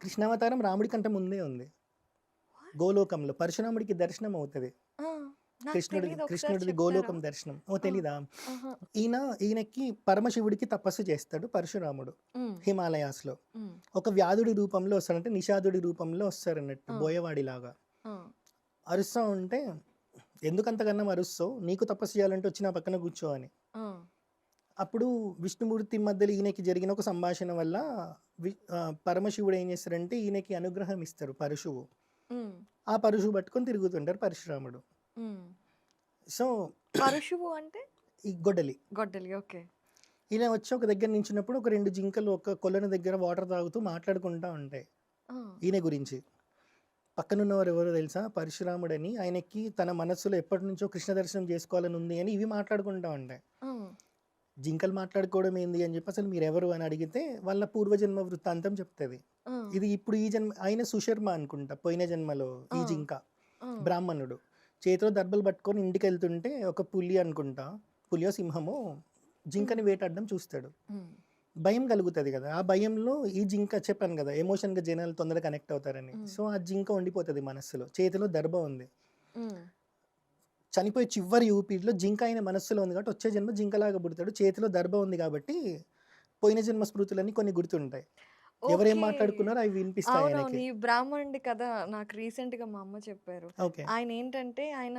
కృష్ణావతారం రాముడి కంటే ముందే ఉంది గోలోకంలో పరశురాముడికి దర్శనం అవుతుంది కృష్ణుడి కృష్ణుడిది? గోలోకం దర్శనం ఓ తెలీదా! ఈయన ఈయనకి పరమశివుడికి తపస్సు చేస్తాడు పరశురాముడు హ్మ్. హిమాలయాస్లో హ్మ్. ఒక వ్యాధుడి రూపంలో వస్తాడు అంటే నిషాదుడి రూపంలో వస్తారు అన్నట్టు. బోయవాడిలాగా! అరుస్తా ఉంటే ఎందుకంతకన్నా అరుస్తావు నీకు తపస్సు చేయాలంటే వచ్చి నా పక్కన కూర్చో అని! అప్పుడు విష్ణుమూర్తి మధ్యలో ఈయనకి జరిగిన ఒక సంభాషణ వల్ల పరమశివుడు ఏం చేస్తారంటే ఈయనకి అనుగ్రహం ఇస్తారు పరశువు. ఆ పరశువు పట్టుకొని తిరుగుతుంటారు పరశురాముడు. సో పరశువు అంటే ఈ గొడ్డలి గొడ్డలి ఓకే ఇలా వచ్చి ఒక దగ్గర నించినప్పుడు ఒక రెండు జింకలు ఒక కొలను దగ్గర వాటర్ తాగుతూ మాట్లాడుకుంటా ఉంటాయి! ఈయన గురించి పక్కనున్నవారు ఎవరో తెలుసా పరశురాముడని ఆయనకి తన మనస్సులో ఎప్పటి నుంచో కృష్ణ దర్శనం చేసుకోవాలని ఉంది అని ఇవి మాట్లాడుకుంటా ఉంటాయి! జింకలు మాట్లాడుకోవడం ఏంది అని చెప్పి అసలు మీరు ఎవరు అని అడిగితే వాళ్ళ పూర్వజన్మ వృత్తాంతం చెప్తుంది! ఇది ఇప్పుడు ఈ జన్మ ఆయన సుశర్మ అనుకుంటా పోయిన జన్మలో ఈ. జింక! బ్రాహ్మణుడు చేతిలో దర్బలు పట్టుకొని ఇంటికి వెళ్తుంటే ఒక పులి అనుకుంటా పులియో సింహమో జింకని వేటాడడం చూస్తాడు. భయం కలుగుతుంది కదా ఆ భయంలో ఈ జింక చెప్పాను కదా ఎమోషన్గా జనాలు తొందరగా కనెక్ట్ అవుతారని. సో ఆ జింక ఉండిపోతుంది మనస్సులో చేతిలో దర్భ ఉంది. చనిపోయి చివరి ఊపిరిలో జింక ఆయన మనస్సులో ఉంది కాబట్టి వచ్చే జన్మ జింకలాగా పుడతాడు. చేతిలో దర్భ ఉంది కాబట్టి పోయిన జన్మ స్మృతులన్నీ కొన్ని గుర్తుంటాయి. ఎవరేం. మాట్లాడుకున్నారో అవి వినిపిస్తాయి ఈ బ్రాహ్మణుడి కథ నాకు రీసెంట్గా మా అమ్మ చెప్పారు. ఆయన ఏంటంటే ఆయన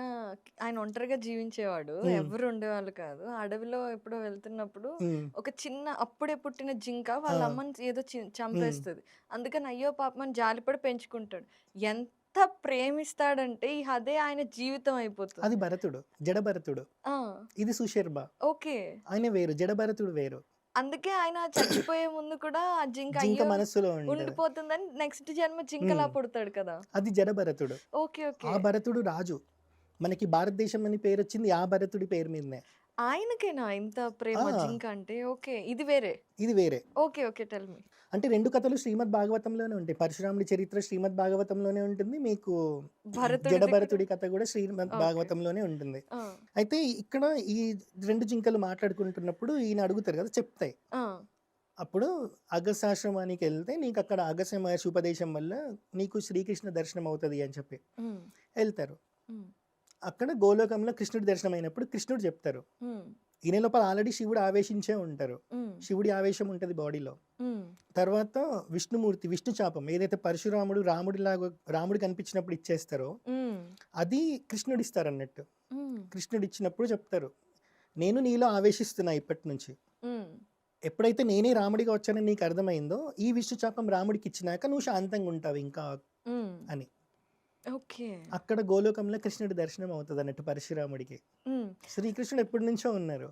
ఆయన ఒంటరిగా జీవించేవాడు. ఎవరు ఉండేవాళ్ళు కాదు. అడవిలో ఎప్పుడో వెళ్తున్నప్పుడు. ఒక చిన్న అప్పుడే పుట్టిన జింక వాళ్ళ. అమ్మని ఏదో చంపేస్తుంది. అందుకని అయ్యో పాపమని జాలిపడి పెంచుకుంటాడు. ఎంత ప్రేమిస్తాడంటే ఈ అదే ఆయన జీవితం అయిపోతుంది. అది భరతుడు జడభరతుడు. ఆ, ఇది సుశర్భ ఓకే. ఆయన వేరు జడభరతుడు వేరు. అందుకే ఆయన చచ్చిపోయే ముందు కూడా ఆ జింక ఉంటుంది ఉండిపోతుందని నెక్స్ట్ జన్మ జింకలా. పుడతాడు కదా. అది జడభరతుడు. Okay okay. ఆ భరతుడు రాజు. మనకి భారతదేశం అని పేరు వచ్చింది ఆ భరతుడి పేరు మీదనే. ఆయనకేనా ఇంత ప్రేమ. జింక అంటే? ఓకే ఇది వేరే. ఇది వేరే. Okay okay tell me. అంటే రెండు కథలు శ్రీమద్ భాగవతంలోనే ఉంటాయి. పరశురాముడి చరిత్ర శ్రీమద్ భాగవతంలోనే ఉంటుంది. మీకు జడభరతుడి కథ కూడా శ్రీమద్. భాగవతంలోనే ఉంటుంది. అయితే ఇక్కడ ఈ రెండు జింకలు మాట్లాడుకుంటున్నప్పుడు ఈయన అడుగుతారు కదా చెప్తాయి అప్పుడు అగసాశ్రమానికి వెళ్తే నీకు అక్కడ అగస్య మహర్షి ఉపదేశం వల్ల నీకు శ్రీకృష్ణ దర్శనం అవుతుంది అని చెప్పి వెళ్తారు. అక్కడ గోలోకంలో కృష్ణుడి దర్శనం అయినప్పుడు కృష్ణుడు చెప్తారు. ఈయన లోపల ఆల్రెడీ శివుడు ఆవేశించే ఉంటారు. శివుడి ఆవేశం ఉంటుంది బాడీలో. తర్వాత విష్ణుమూర్తి విష్ణు చాపం ఏదైతే పరశురాముడు రాముడిలాగా రాముడు కనిపించినప్పుడు ఇచ్చేస్తారో అది కృష్ణుడు ఇస్తారు అన్నట్టు కృష్ణుడు ఇచ్చినప్పుడు చెప్తారు. నేను నీలో ఆవేశిస్తున్నా ఇప్పటి నుంచి. ఎప్పుడైతే నేనే రాముడిగా వచ్చానని నీకు అర్థమైందో ఈ విష్ణు చాపం రాముడికి ఇచ్చినాక నువ్వు శాంతంగా ఉంటావు ఇంకా. అని. ఓకే. అక్కడ గోలోకంలో కృష్ణుడి దర్శనం అవుతుంది అన్నట్టు పరశురాముడికి. శ్రీకృష్ణుడు ఎప్పటి నుంచో ఉన్నారు.